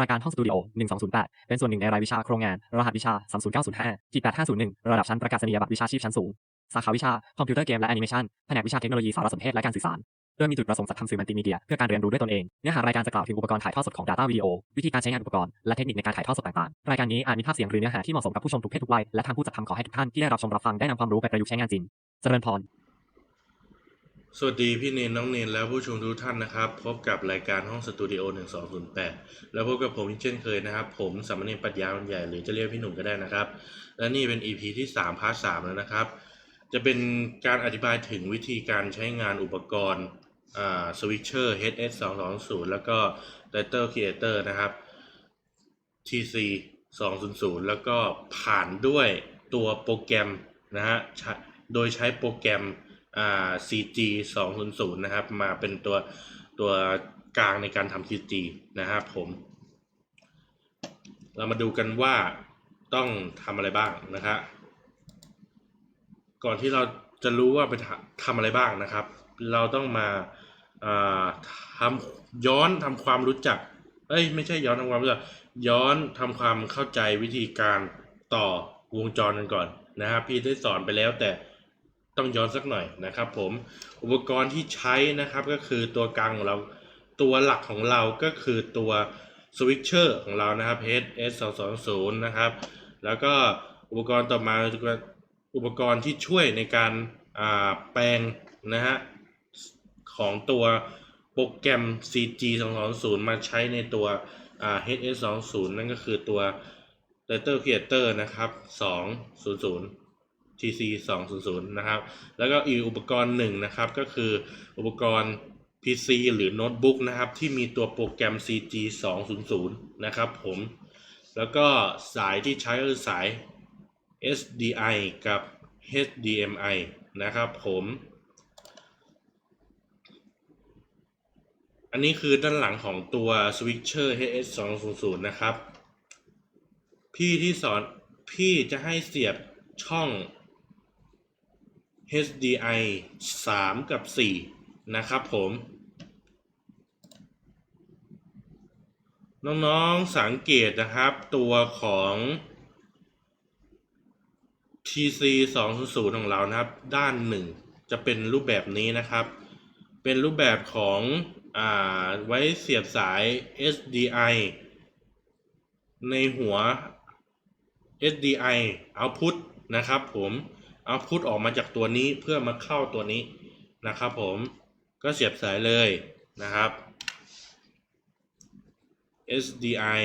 รายการห้องสตูดิโอ 1208 เป็นส่วนหนึ่งในรายวิชาโครงงาน รหัสวิชา 30905ขีด8501 ระดับชั้นประกาศนียบัตรวิชาชีพชั้นสูง สาขาวิชา คอมพิวเตอร์เกมและแอนิเมชันแผนกวิชาเทคโนโลยีสารสนเทศและการสื่อสารโดยมีจุดประสงค์จัดทำสื่อมัลติมีเดียเพื่อการเรียนรู้ด้วยตนเอง เนื้อหารายการจะกล่าวถึงอุปกรณ์ถ่ายทอดสดของ Data วิดีโอวิธีการใช้งานอุปกรณ์และเทคนิคในการถ่ายทอดสดต่างๆ รายการนี้อาจมีภาพเสียงหรือเนื้อหาที่เหมาะสมกับผู้ชมทุกเพศทุกวัยและทางผู้จัดทำขอให้ทุกท่านที่ได้รับชมรับฟังได้นำความรู้ไปประยุกต์ใช้งานจริง เจริญพร สวัสดีพี่เนนน้องเนนและผู้ชมทุกท่านนะครับ พบกับรายการห้องสตูดิโอ1208 แล้วพบกับผมเช่นเคยนะครับ ผมสามเณรปรัชญาวันใหญ่หรือจะเรียกพี่หนุ่มก็ได้นะครับ และนี่เป็น EP ที่3พาร์ท3แล้วนะครับ จะเป็นการอธิบายถึงวิธีการใช้งานอุปกรณ์อ่า Switcher HS 220แล้วก็ Title Creator นะครับ TC 200 แล้วก็ผ่านด้วยตัวโปรแกรมนะฮะโดยใช้โปรแกรม อ่า CG 200นะครับ มาเป็นตัวตัวกลางในการทำ CG นะครับผม เรามาดูกันว่าต้องทำอะไรบ้างนะครับก่อนที่เราจะรู้ว่าไปทำอะไรบ้างนะครับ เราต้องมาาทำย้อนทำความรู้จัก เอ้ยไม่ใช่ย้อนทำความรู้จัก ย้อนทำความเข้าใจวิธีการต่อวงจรกันก่อนนะครับ พี่ได้สอนไปแล้วแต่ ต้องย้อนสักหน่อยนะครับ ผมอุปกรณ์ที่ใช้นะครับก็คือตัวกลางของเราตัวหลักของเราก็คือตัวสวิตเชอร์ของเรานะครับ HS 2 2 0นะครับ แล้วก็อุปกรณ์ต่อมาอุปกรณ์ที่ช่วยในการาแปลงนะฮะของตัวโปรแกรม CG 220มาใช้ในตัวอ่า HS 20นั่นก็คือตัว Title Creator นะครับ 200 TC 200นะครับ แล้วก็อีกอุปกรณ์หนึ่งนะครับ ก็คืออุปกรณ์ PC หรือโน้ตบุ๊กนะครับ ที่มีตัวโปรแกรม CG 200นะครับผม แล้วก็สายที่ใช้ก็คือสาย SDI กับ HDMI นะครับผมอันนี้คือด้านหลังของตัว Switcher HS 200นะครับ พี่ที่สอนพี่จะให้เสียบช่อง HDI 3 กับ 4 นะครับผม น้องๆสังเกตนะครับตัวของ TC 2 0ของเรานะครับ ด้านหนึ่งจะเป็นรูปแบบนี้นะครับ เป็นรูปแบบของอ่าไว้เสียบสาย SDI ในหัว SDI output นะครับผม output ออกมาจากตัวนี้เพื่อมาเข้าตัวนี้นะครับผมก็เสียบสายเลยนะครับ SDI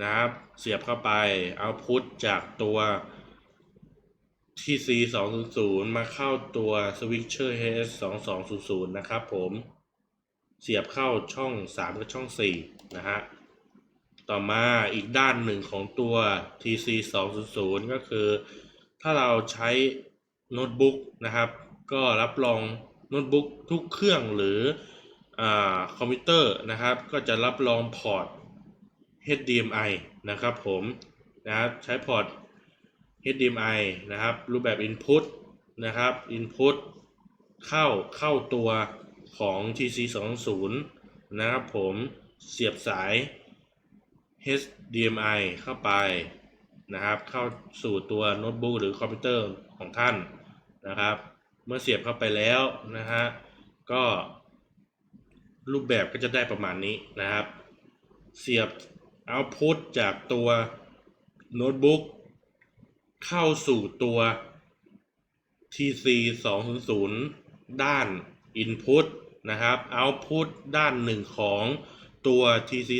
นะครับ เสียบเข้าไป output จากตัว TC 200มาเข้าตัว Switcher HS 2200นะครับผมเสียบเข้าช่อง 3 กับช่อง 4 นะฮะ ต่อมาอีกด้านหนึ่งของตัว TC 200ก็คือ ถ้าเราใช้โน้ตบุ๊กนะครับ ก็รับรองโน้ตบุ๊กทุกเครื่องหรืออคอมพิวเตอร์นะครับ ก็จะรับรองพอร์ต HDMI นะครับผมนะครับใช้พอร์ต HDMI นะครับ รูปแบบ Input นะครับ Input เข้าเข้าตัวของ TC 2 0นะครับผมเสียบสาย HDMI เข้าไป นะครับ เข้าสู่ตัวโน้ตบุ๊กหรือคอมพิวเตอร์ของท่านนะครับ เมื่อเสียบเข้าไปแล้วนะฮะก็รูปแบบก็จะได้ประมาณนี้นะครับ เสียบ Output จากตัวโน้ตบุ๊กเข้าสู่ตัว TC 200ด้าน Input นะครับ Output ด้านหนึ่งของตัว TC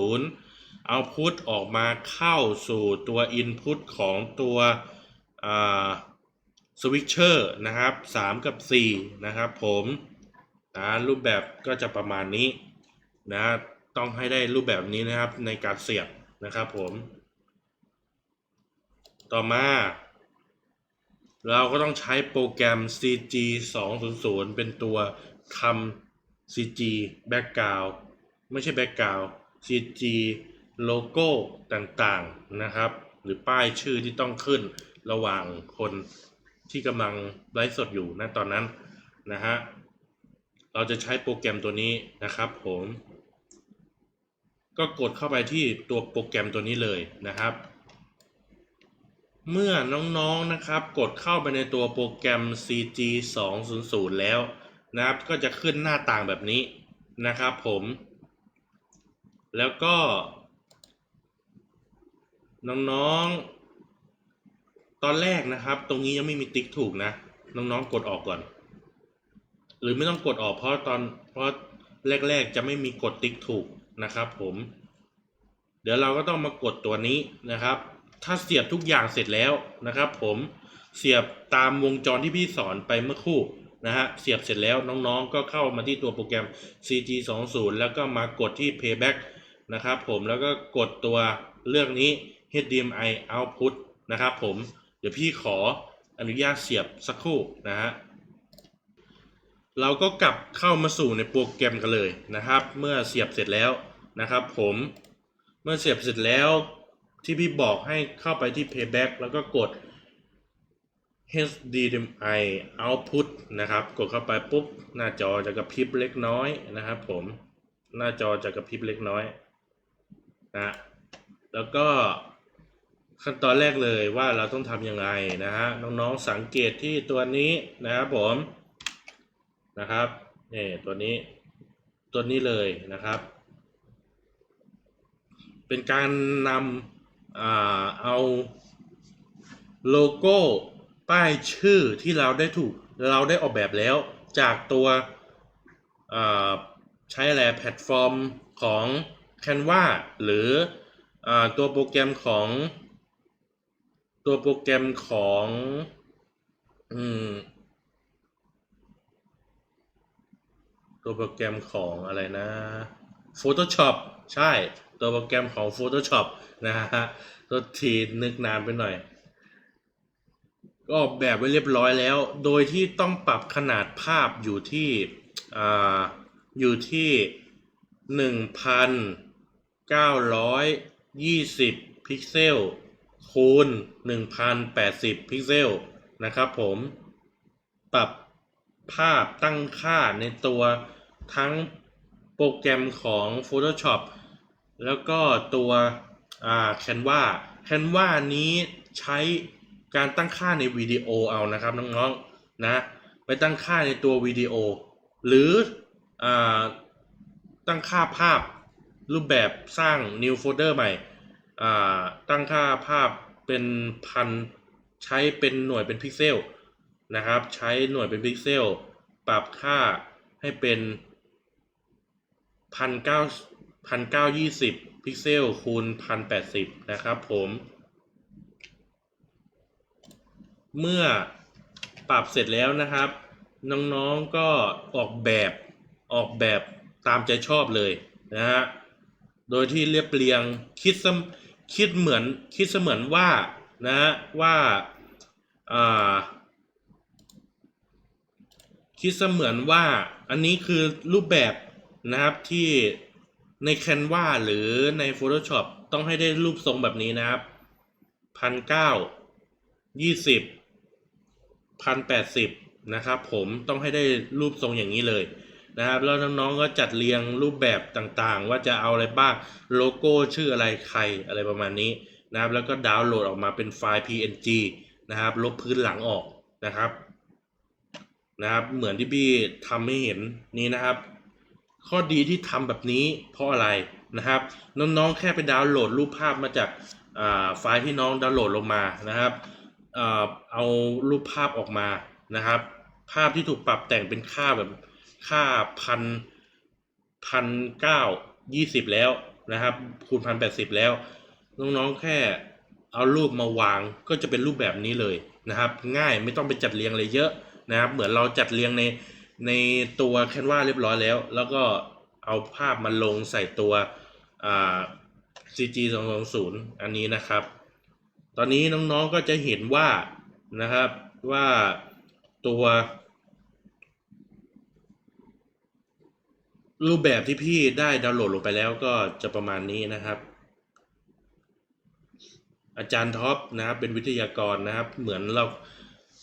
20 Output ออกมาเข้าสู่ตัว Input ของตัวอ่า Switcher นะครับ 3 กับ 4 นะครับผมนะรูปแบบก็จะประมาณนี้นะต้องให้ได้รูปแบบนี้นะครับในการเสียบนะครับผม ต่อมา เราก็ต้องใช้โปรแกรม CG 200 เป็นตัวทำ CG Background ไม่ใช่ Background CG โลโก้ต่างๆนะครับ หรือป้ายชื่อที่ต้องขึ้นระหว่างคนที่กำลังไลฟ์สดอยู่ณตอนนั้นนะฮะเราจะใช้โปรแกรมตัวนี้นะครับผม ก็กดเข้าไปที่ตัวโปรแกรมตัวนี้เลยนะครับ เมื่อน้องๆนะครับ กดเข้าไปในตัวโปรแกรม CG 200แล้วนะครับ ก็จะขึ้นหน้าต่างแบบนี้นะครับผม แล้วก็ น้องๆ ตอนแรกนะครับ ตรงนี้ยังไม่มีติ๊กถูกนะ น้องๆ กดออกก่อน หรือไม่ต้องกดออกเพราะตอนเพราะแรก ๆ จะไม่มีกดติ๊กถูกนะครับ ผม เดี๋ยวเราก็ต้องมากดตัวนี้นะครับ ถ้าเสียบทุกอย่างเสร็จแล้วนะครับ ผมเสียบตามวงจรที่พี่สอนไปเมื่อครู่นะฮะเสียบเสร็จแล้วน้องๆ ก็เข้ามาที่ตัวโปรแกรม CG 2 0แล้วก็มากดที่ payback นะครับผมแล้วก็กดตัวเรื่องนี้ HDMI output นะครับผม เดี๋ยวพี่ขออนุญาตเสียบสักครู่นะฮะ เราก็กลับเข้ามาสู่ในโปรแกรมกันเลยนะครับ เมื่อเสียบเสร็จแล้วนะครับผม เมื่อเสียบเสร็จแล้วที่พี่บอกให้เข้าไปที่ playback แล้วก็กด HDMI output นะครับ กดเข้าไปปุ๊บ หน้าจอจะกระพริบเล็กน้อยนะครับผม หน้าจอจะกระพริบเล็กน้อยนะแล้วก็ ขั้นตอนแรกเลยว่าเราต้องทำยังไงนะฮะน้องๆสังเกตที่ตัวนี้นะครับผมนะครับนี่ตัวนี้ตัวนี้เลยนะครับ เป็นการนำอาเอาโลโก้ป้ายชื่อที่เราได้ถูกเราได้ออกแบบแล้วจากตัวใช้อะไรแพลตฟอร์มของ Canva หรืออตัวโปรแกรมของ ตัวโปรแกรมของอืมตัวโปรแกรมของอะไรนะ Photoshop ใช่ ตัวโปรแกรมของ Photoshop นะฮะตัวทีนึกนานไปหน่อย ก็ออกแบบไว้เรียบร้อยแล้ว โดยที่ต้องปรับขนาดภาพอยู่ที่อ่าอยู่ที่หนึ่งพันเก้าร้อยยี่สิบพิกเซล คูณหนึ่งพันแปดสิบพิกเซลนะครับผมปรับภาพตั้งค่าในตัวทั้งโปรแกรมของ Photoshop แล้วก็ตัวอ่า Canva Canva นี้ใช้การตั้งค่าในวิดีโอเอานะครับน้องๆนะไปตั้งค่าในตัววิดีโอ หรืออาตั้งค่าภาพรูปแบบสร้าง new folder ใหม่ ตั้งค่าภาพเป็นพันใช้เป็นหน่วยเป็นพิกเซลนะครับ ใช้หน่วยเป็นพิกเซล ปรับค่าให้เป็นพันเก้าพันเก้ายี่สิบพิกเซลคูณพันแปดสิบนะครับผม เมื่อปรับเสร็จแล้วนะครับ น้องๆก็ออกแบบออกแบบตามใจชอบเลยนะฮะ โดยที่เรียบเรียงคิดเสม คิดเหมือนคิดเสมือนว่านะว่าอ่าคิดเสมือนว่าอันนี้คือรูปแบบนะครับที่ใน Canva หรือใน Photoshop ต้องให้ได้รูปทรงแบบนี้นะครับพันเก้ายี่สิบพันแปดสิบนะครับผมต้องให้ได้รูปทรงอย่างนี้เลย นะครับ แล้วน้องๆก็จัดเรียงรูปแบบต่างๆ ว่าจะเอาอะไรบ้างโลโก้ชื่ออะไรใครอะไรประมาณนี้นะครับ แล้วก็ดาวน์โหลดออกมาเป็นไฟล์ PNG นะครับ ลบพื้นหลังออกนะครับนะครับ เหมือนที่พี่ทำให้เห็นนี้นะครับ ข้อดีที่ทำแบบนี้เพราะอะไรนะครับ น้องๆแค่ไปดาวน์โหลดรูปภาพมาจากาไฟล์ที่น้องดาวน์โหลดลงมานะครับเอารูปภาพออกมานะครับ ภาพที่ถูกปรับแต่งเป็นค่าแบบ ค่าพันพันเก้ายี่สิบแล้วนะครับ คูณพันแปดสิบแล้ว น้องๆแค่เอารูปมาวางก็จะเป็นรูปแบบนี้เลยนะครับ ง่ายไม่ต้องไปจัดเรียงอะไรเยอะนะครับ เหมือนเราจัดเรียงในในตัว Canva เรียบร้อยแล้ว แล้วก็เอาภาพมาลงใส่ตัวอ่า CG 2 2 0อันนี้นะครับ ตอนนี้น้องๆก็จะเห็นว่านะครับว่าตัว รูปแบบที่พี่ได้ดาวน์โหลดลงไปแล้วก็จะประมาณนี้นะครับ อาจารย์ท็อปนะครับ เป็นวิทยากรนะครับ เหมือนเรา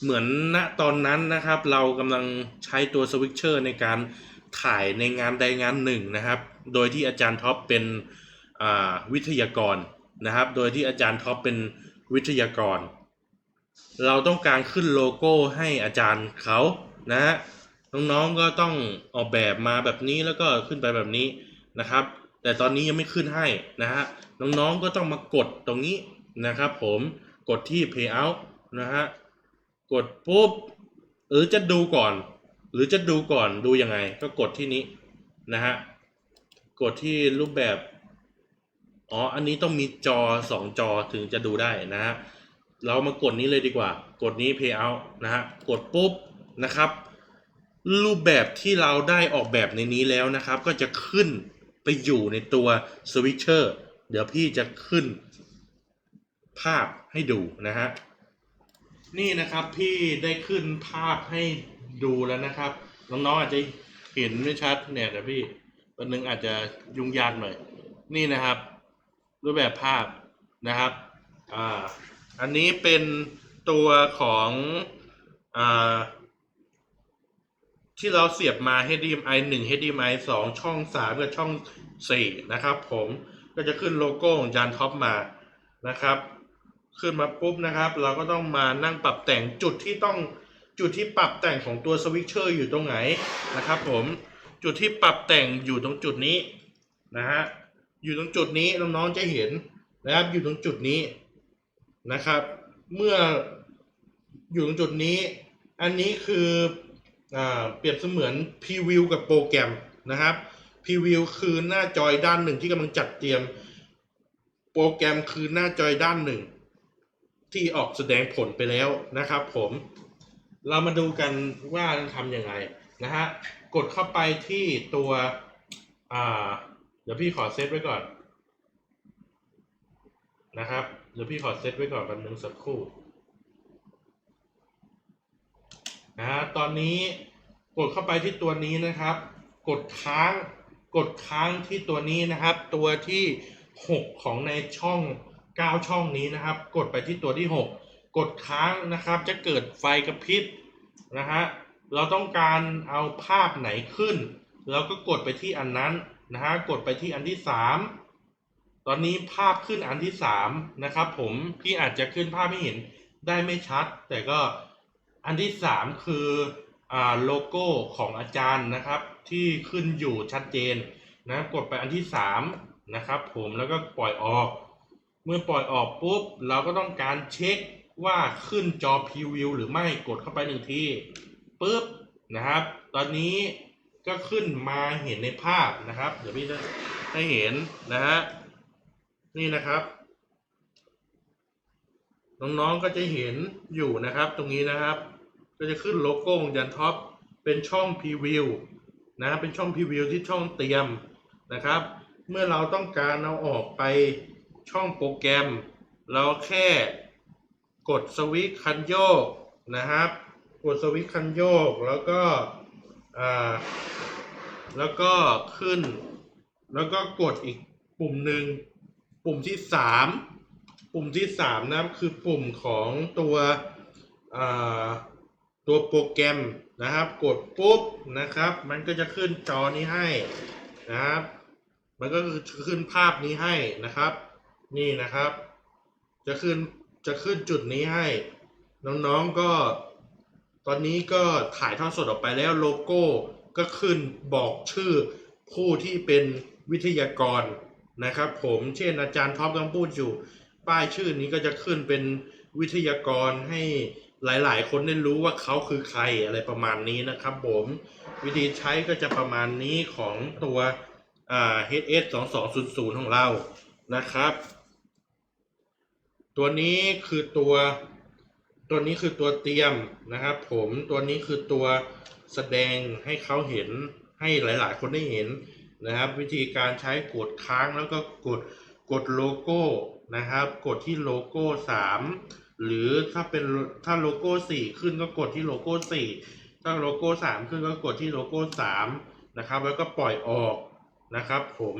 เหมือนณตอนนั้นนะครับ เรากำลังใช้ตัวสวิตเชอร์ในการถ่ายในงานใดงานหนึ่งนะครับ โดยที่อาจารย์ท็อปเป็นวิทยากรนะครับ โดยที่อาจารย์ท็อปเป็นวิทยากร เราต้องการขึ้นโลโก้ให้อาจารย์เขานะฮะ น้องๆก็ต้องออกแบบมาแบบนี้แล้วก็ขึ้นไปแบบนี้นะครับ แต่ตอนนี้ยังไม่ขึ้นให้นะฮะน้องๆก็ต้องมากดตรงนี้นะครับ ผมกดที่ payout นะฮะกดปุ๊บหรือจะดูก่อน หรือจะดูก่อนดูยังไง ก็กดที่นี้นะฮะกดที่รูปแบบอ๋ออันนี้ต้องมีจอสองจอถึงจะดูได้นะฮะเรามากดนี้เลยดีกว่า กดนี้ payout นะฮะกดปุ๊บนะครับ รูปแบบที่เราได้ออกแบบในนี้แล้วนะครับ ก็จะขึ้นไปอยู่ในตัว switcher เดี๋ยวพี่จะขึ้นภาพให้ดูนะฮะนี่นะครับพี่ได้ขึ้นภาพให้ดูแล้วนะครับ น้องๆอาจจะเห็นไม่ชัดเนี่ยแต่พี่วันหนึงอาจจะยุ่งยากหน่อย นี่นะครับ รูปแบบภาพนะครับอ่าอันนี้เป็นตัวของอ่า ที่เราเสียบมา HDMI 1 HDMI 2 ช่อง 3 กับช่อง 4 นะครับผมก็จะขึ้นโลโก้ของจานท็อปมานะครับ ขึ้นมาปุ๊บนะครับ เราก็ต้องมานั่งปรับแต่งจุดที่ต้องจุดที่ปรับแต่งของตัวสวิตเชอร์อยู่ตรงไหนนะครับผมจุดที่ปรับแต่งอยู่ตรงจุดนี้นะฮะอยู่ตรงจุดนี้น้องๆจะเห็นนะครับ อยู่ตรงจุดนี้นะครับ เมื่ออยู่ตรงจุดนี้ อันนี้คือ เปรียบเสมือนพรีวิวกับโปรแกรมนะครับพรีวิวคือหน้าจอยด้านหนึ่งที่กำลังจัดเตรียม โปรแกรมคือหน้าจอยด้านหนึ่ง ที่ออกแสดงผลไปแล้วนะครับ ผม เรามาดูกันว่าทำยังไงนะฮะกดเข้าไปที่ตัวอ่าเดี๋ยวพี่ขอเซตไว้ก่อนนะครับ เดี๋ยวพี่ขอเซตไว้ก่อนแป๊บนึงสักครู่ นะฮะตอนนี้กดเข้าไปที่ตัวนี้นะครับ กดค้างกดค้างที่ตัวนี้นะครับ ตัวที่ 6 ของในช่อง 9 ช่องนี้นะครับ กดไปที่ตัวที่ 6 กดค้างนะครับจะเกิดไฟกระพริบนะฮะเราต้องการเอาภาพไหนขึ้นเราก็กดไปที่อันนั้นนะฮะกดไปที่อันที่ 3 ตอนนี้ภาพขึ้นอันที่ 3 นะครับ ผมพี่อาจจะขึ้นภาพให้เห็นได้ไม่ชัด แต่ก็ อันที่3คืออโลโก้ของอาจารย์นะครับ ที่ขึ้นอยู่ชัดเจนนะกดไปอันที่3นะครับ ผมแล้วก็ปล่อยออก เมื่อปล่อยออกปุ๊บ เราก็ต้องการเช็คว่าขึ้นจอพรีวิวหรือไม่กดเข้าไปหนึ่งทีปุ๊บนะครับ ตอนนี้ก็ขึ้นมาเห็นในภาพนะครับ เดี๋ยวพี่จะให้เห็นนะฮะนี่นะครับ น้องๆก็จะเห็นอยู่นะครับ ตรงนี้นะครับ ก็จะขึ้นโลโก้ของยันท็อปเป็นช่องพรีวิวนะเป็นช่องพรีวิวที่ช่องเตรียมนะครับ เมื่อเราต้องการเอาออกไปช่องโปรแกรม เราแค่กดสวิตช์คันโยกนะครับ กดสวิตช์คันโยกแล้วก็อ่าแล้วก็ขึ้น แล้วก็กดอีกปุ่มหนึ่งปุ่มที่สามปุ่มที่สามนะคือปุ่มของตัวอ่า ตัวโปรแกรมนะครับ กดปุ๊บนะครับ มันก็จะขึ้นจอนี้ให้นะครับ มันก็คือขึ้นภาพนี้ให้นะครับ นี่นะครับ จะขึ้นจะขึ้นจุดนี้ให้ น้องๆก็ ตอนนี้ก็ถ่ายทอดสดออกไปแล้วโลโก้ก็ขึ้นบอกชื่อผู้ที่เป็นวิทยากรนะครับผมเช่นอาจารย์ท็อปกำลังพูดอยู่ ป้ายชื่อนี้ก็จะขึ้นเป็นวิทยากรให้ หลายๆ คนได้รู้ว่าเขาคือใครอะไรประมาณนี้นะครับผมวิธีใช้ก็จะประมาณนี้ของตัวอ่า HS 2 2 0 0ของเรานะครับ ตัวนี้คือตัว ตัวนี้คือตัวเตรียมนะครับผมตัวนี้คือตัวแสดงให้เขาเห็นให้หลายๆ คนได้เห็นนะครับ วิธีการใช้กดค้างแล้วก็กดกดโลโก้นะครับ กดที่โลโก้ 3 หรือถ้าเป็นถ้าโลโก้4ขึ้นก็กดที่โลโก้4ถ้าโลโก้3ขึ้นก็กดที่โลโก้3นะครับ แล้วก็ปล่อยออกนะครับ ผม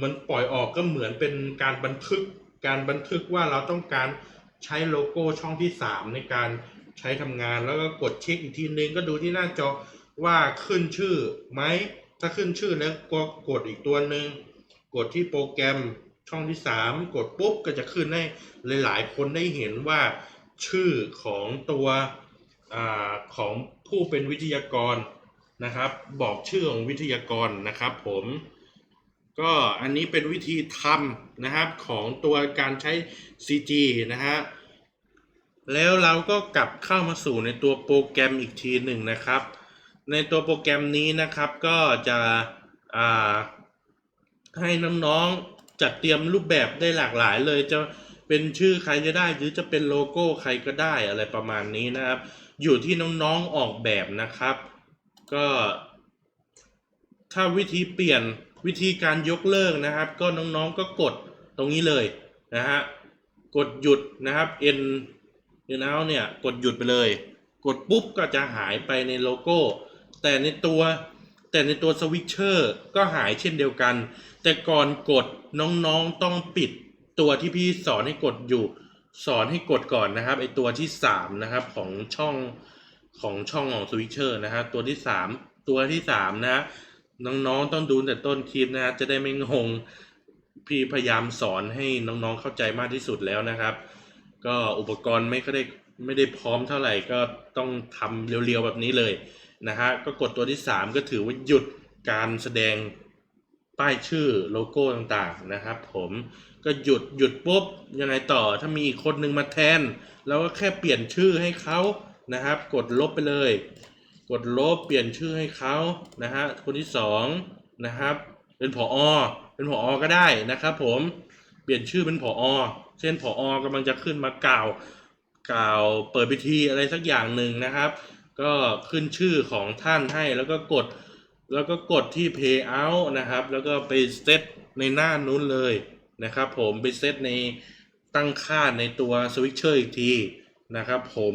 มันปล่อยออกก็เหมือนเป็นการบันทึกการบันทึกว่าเราต้องการใช้โลโก้ช่องที่ 3 ในการใช้ทำงานแล้วก็กดเช็คอีกทีนึงก็ดูที่หน้าจอว่าขึ้นชื่อไหมถ้าขึ้นชื่อแล้วก็กดอีกตัวหนึ่งกดที่โปรแกรม ช่องที่สามกดปุ๊บก็จะขึ้นให้หลาย ๆ คนได้เห็นว่าชื่อของตัวอของผู้เป็นวิทยากรนะครับ บอกชื่อของวิทยากรนะครับ ผมก็อันนี้เป็นวิธีทำนะครับของตัวการใช้ CG นะฮะแล้วเราก็กลับเข้ามาสู่ในตัวโปรแกรมอีกทีหนึ่งนะครับ ในตัวโปรแกรมนี้นะครับก็จะให้น้องๆ จัดเตรียมรูปแบบได้หลากหลายเลย จะเป็นชื่อใครก็ได้ หรือจะเป็นโลโก้ใครก็ได้อะไรประมาณนี้นะครับ อยู่ที่น้องๆออกแบบนะครับ ก็ ถ้าวิธีเปลี่ยนวิธีการยกเลิกนะครับ ก็น้องๆก็กดตรงนี้เลยนะฮะกดหยุดนะครับ N N out เนี่ยกดหยุดไปเลย กดปุ๊บก็จะหายไปในโลโก้ แต่ในตัว แต่ในตัวสวิตเชอร์ก็หายเช่นเดียวกัน แต่ก่อนกดน้องๆต้องปิดตัวที่พี่สอนให้กดอยู่ สอนให้กดก่อนนะครับไอตัวที่สามนะครับของช่องของช่องของสวิตเชอร์นะฮะตัวที่สามตัวที่สามนะน้องๆต้องดูแต่ต้นคลิปนะฮะจะได้ไม่งงพี่พยายามสอนให้น้องๆเข้าใจมากที่สุดแล้วนะครับ ก็อุปกรณ์ไม่ก็ได้ไม่ได้พร้อมเท่าไหร่ก็ต้องทำเรียวๆแบบนี้เลย นะฮะก็กดตัวที่สามก็ถือว่าหยุดการแสดงป้ายชื่อโลโก้ต่างๆนะครับ ผมก็หยุดหยุดปุ๊บยังไงต่อถ้ามีอีกคนหนึ่งมาแทนเราก็แค่เปลี่ยนชื่อให้เขานะครับ กดลบไปเลย กดลบเปลี่ยนชื่อให้เขานะฮะคนที่สองนะครับ เป็นผอเป็นผอก็ได้นะครับ ผมเปลี่ยนชื่อเป็นผอเช่นผอกำลังจะขึ้นมากล่าว กล่าวเปิดพิธีอะไรสักอย่างหนึ่งนะครับ ก็ขึ้นชื่อของท่านให้แล้วก็กด แล้วก็กดที่ payout นะครับ แล้วก็ไปเซตในหน้านู้นเลยนะครับผมไปเซตในตั้งค่าในตัวสวิตเชอร์อีกทีนะครับผม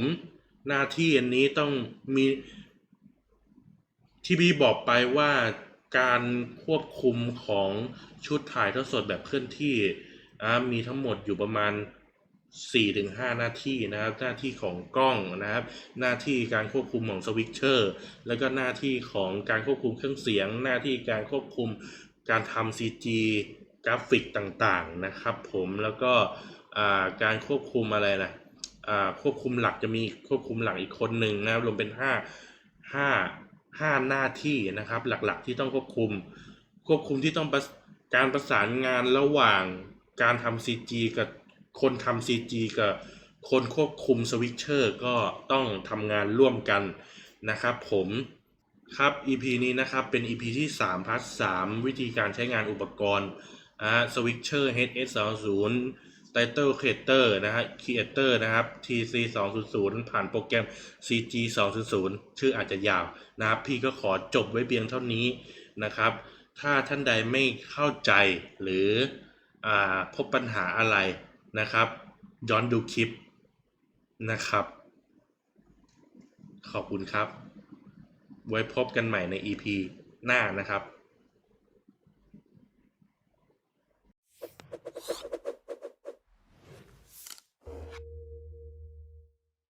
หน้าที่อันนี้ต้องมีที่พี่บอกไปว่าการควบคุมของชุดถ่ายทอดสดแบบเคลื่อนที่มีทั้งหมดอยู่ประมาณ 4-5 หน้าที่นะครับ หน้าที่ของกล้องนะครับ หน้าที่การควบคุมของสวิตเชอร์ แล้วก็หน้าที่ของการควบคุมเครื่องเสียง หน้าที่การควบคุมการทำ CG กราฟิกต่างๆนะครับ ผมแล้วก็การควบคุมอะไรนะควบคุมหลักจะมีควบคุมหลักอีกคนหนึ่งนะครับรวมเป็นห้าห้าห้าหน้าที่นะครับหลักๆที่ต้องควบคุม ควบคุมที่ต้องการประสานงานระหว่างการทำ CG กับ คนทำ CG กับคนควบคุมสวิตเชอร์ก็ต้องทำงานร่วมกันนะครับผมครับ EP นี้นะครับเป็น EP ที่3พาร์ท3วิธีการใช้งานอุปกรณ์อ่าสวิตเชอร์ HS20 Title Creator นะฮะ Creator นะครับ TC 200ผ่านโปรแกรม CG 200ชื่ออาจจะยาวนะครับ พี่ก็ขอจบไว้เพียงเท่านี้นะครับ ถ้าท่านใดไม่เข้าใจหรืออพบปัญหาอะไร นะครับ ย้อนดูคลิปนะครับ ขอบคุณครับ ไว้พบกันใหม่ใน EP หน้านะครับ